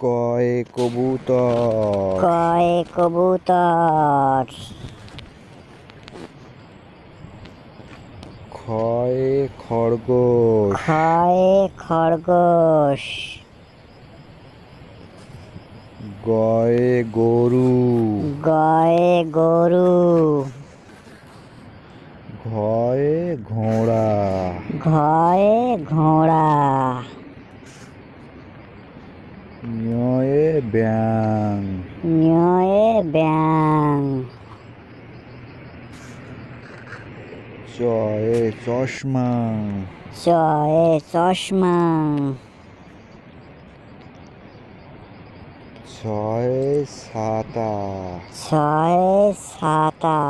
কয়ে কবুতর? কয় কবুতর? খয়ে খরগোশ। খয় খরগোশ। গয়ে গরু। গয়ে গরু। ঘয়ে ঘোড়া। ঘয়ে ঘোড়া। ব্যাং। নিয়ে ব্যাং। চয়ে চশমা। চয়ে চশমা। ছয়ে ছাতা ছয় ছাতা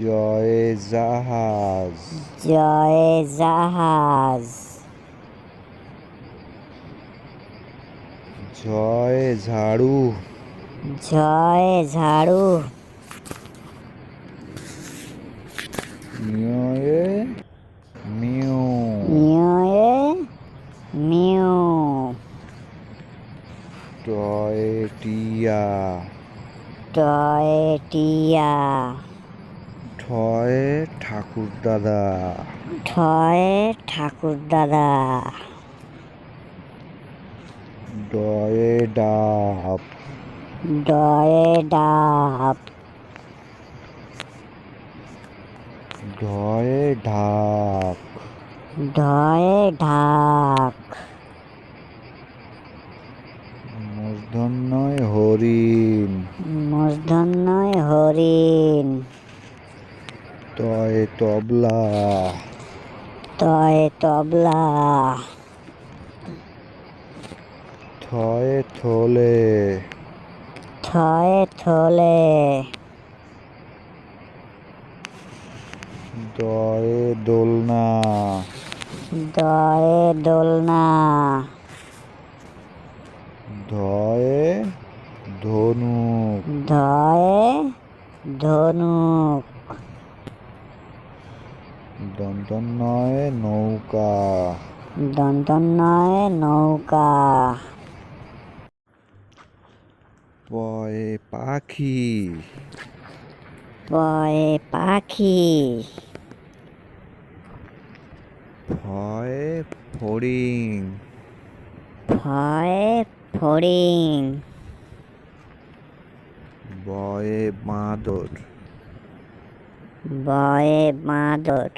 জয়ে জাহাজ। জয়ে জাহাজ। জয়ে ঝাড়ু। জয় ঝাড়ু। ñয়ে মিউ নিয়ে মিউ টয়ে টিয়া। টয় টিয়া। ঠয়ে ঠাকুর দাদা ঠয় ঠাকুর দাদা ডয়ে ডাব ডয়ে ডাব ঢয়ে ঢাক। ঢয়ে ঢাক। মূর্ধন্যয় হরিণ। মূর্ধন্যয় হরিণ। তয়ে তবলা। তয় তবলা। থয়ে থলে। থয় থলে। দয়ে দোলনা। দয়ে দোলনা। ধয়ে ধনুক। ধয়ে ধনুক। দন্তন্নয়ে নৌকা। দন্তন্নয় নৌকা। পয়ে পাখি। পয়ে পাখি। ফয়ে ফড়িং। ভয়ে ফড়িং। বয়ে বাঁদর। বয়ে বাঁদর।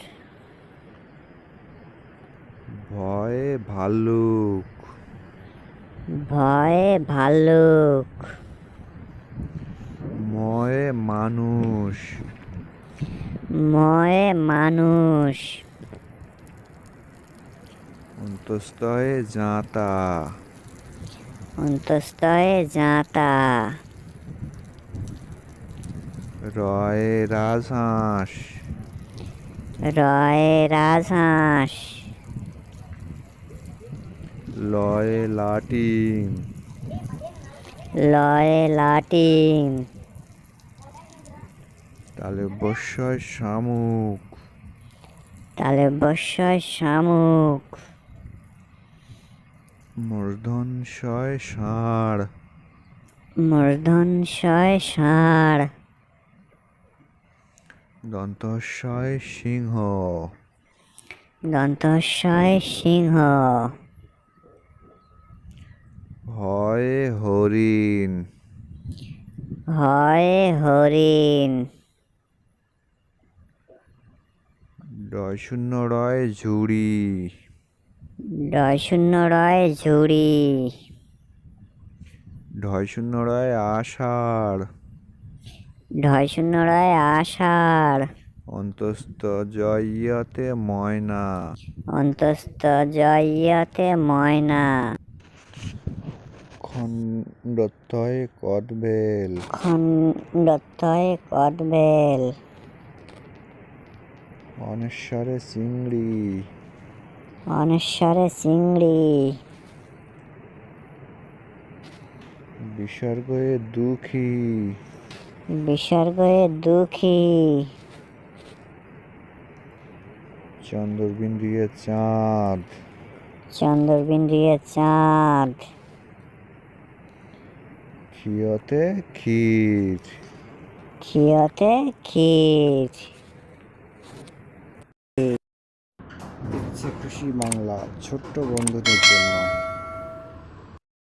ভয়ে ভাল্লুক। ভয়ে ভাল্লুক। ময়ে মানুষ। ময়ে মানুষ। অন্তস্তয়ে জাঁতা। অন্তস্তয়ে যাঁতা রয়ে রাজহাঁস। রয়ে রাজহাঁস। লয়ে লাটিম। লয়ে লাটিম। তালে বস্যয় শামুক। তালে বস্যয় শামুক। মূর্ধন শয় ষাঁড় মূর্ধন শয় ষাঁড় দন্তস্বয় সিংহ। দন্তস্বয় সিংহ। ভয়ে হরিণ। হয় হরিণ। ডয় শূন্য রয় ঝুড়ি। ডয় শূন্য রয় ঝুড়ি। ঢয় শূন্য রয় আষাঢ়। ঢয় শূন্য রয় আষাঢ়। অন্তস্থ জয়তে ময়না। অন্তস্থ জয়তে ময়না। খণ্ডত্বয় কদবেল। খণ্ডত্বয় কদবেল। অনেশ্বরে চিংড়ি। অনেশ্বরে চিংড়ি। বিসর্গয়ে দুঃখী। বিসর্গয়ে দুঃখী। চন্দ্রবিন্দুয়ে চাঁদ। চন্দ্রবিন্দিয়ে চাঁদ। ক্ষিয়তে ক্ষীর। ক্ষিয়তে ক্ষীর। ইচ্ছে খুশি বাংলা ছোট্ট বন্ধুদের জন্য।